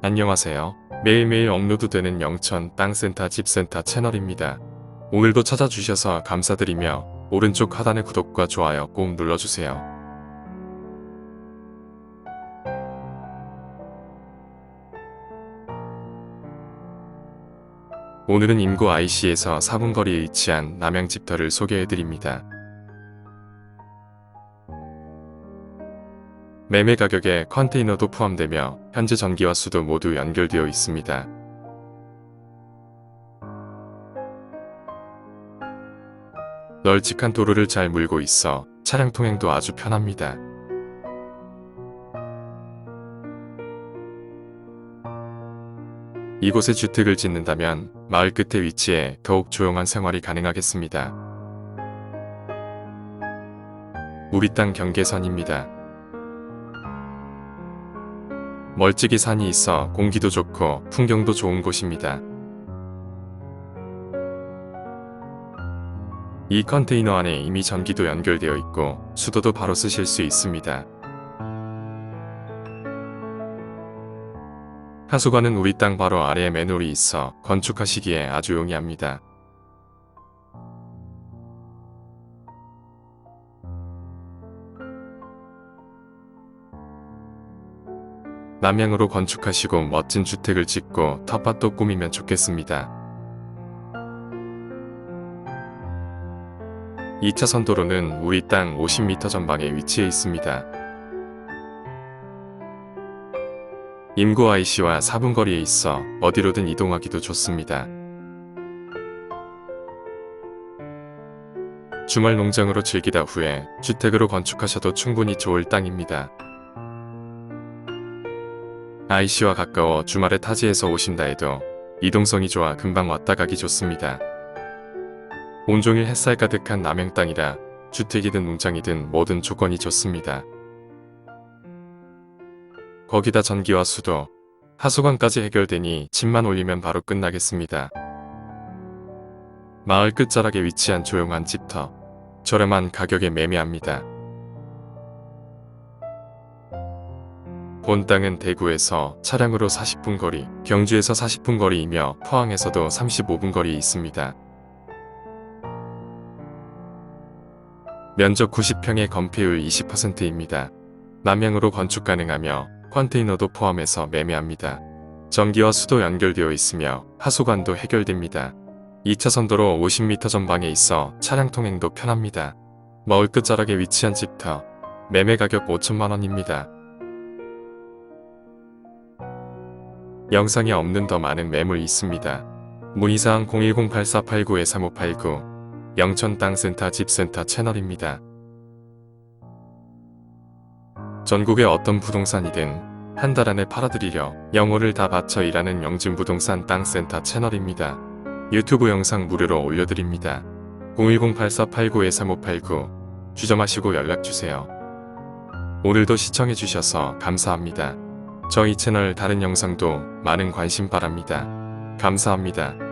안녕하세요. 매일매일 업로드되는 영천 땅센터 집센터 채널입니다. 오늘도 찾아주셔서 감사드리며 오른쪽 하단의 구독과 좋아요 꼭 눌러주세요. 오늘은 인구 IC에서 4분 거리에 위치한 남양집터를 소개해드립니다. 매매 가격에 컨테이너도 포함되며 현재 전기와 수도 모두 연결되어 있습니다. 널찍한 도로를 잘 물고 있어 차량 통행도 아주 편합니다. 이곳에 주택을 짓는다면 마을 끝에 위치해 더욱 조용한 생활이 가능하겠습니다. 우리 땅 경계선입니다. 멀찍이 산이 있어 공기도 좋고 풍경도 좋은 곳입니다. 이 컨테이너 안에 이미 전기도 연결되어 있고 수도도 바로 쓰실 수 있습니다. 하수관은 우리 땅 바로 아래에 맨홀이 있어 건축하시기에 아주 용이합니다. 남양으로 건축하시고 멋진 주택을 짓고 텃밭도 꾸미면 좋겠습니다. 2차선 도로는 우리 땅 50m 전방에 위치해 있습니다. 임구 IC와 4분 거리에 있어 어디로든 이동하기도 좋습니다. 주말 농장으로 즐기다 후에 주택으로 건축하셔도 충분히 좋을 땅입니다. IC와 가까워 주말에 타지에서 오신다 해도 이동성이 좋아 금방 왔다 가기 좋습니다. 온종일 햇살 가득한 남양 땅이라 주택이든 농장이든 모든 조건이 좋습니다. 거기다 전기와 수도, 하수관까지 해결되니 집만 올리면 바로 끝나겠습니다. 마을 끝자락에 위치한 조용한 집터, 저렴한 가격에 매매합니다. 본 땅은 대구에서 차량으로 40분 거리, 경주에서 40분 거리이며 포항에서도 35분 거리에 있습니다. 면적 90평에 건폐율 20%입니다. 남양으로 건축 가능하며 컨테이너도 포함해서 매매합니다. 전기와 수도 연결되어 있으며 하수관도 해결됩니다. 2차선 도로 50m 전방에 있어 차량 통행도 편합니다. 마을 끝자락에 위치한 집터, 매매 가격 5천만원입니다. 영상에 없는 더 많은 매물 있습니다. 문의사항 010-8489-3589 영천 땅센터 집센터 채널입니다. 전국의 어떤 부동산이든 한 달 안에 팔아드리려 영혼을 다 바쳐 일하는 영진부동산 땅센터 채널입니다. 유튜브 영상 무료로 올려드립니다. 010-8489-3589 주점하시고 연락주세요. 오늘도 시청해주셔서 감사합니다. 저희 채널 다른 영상도 많은 관심 바랍니다. 감사합니다.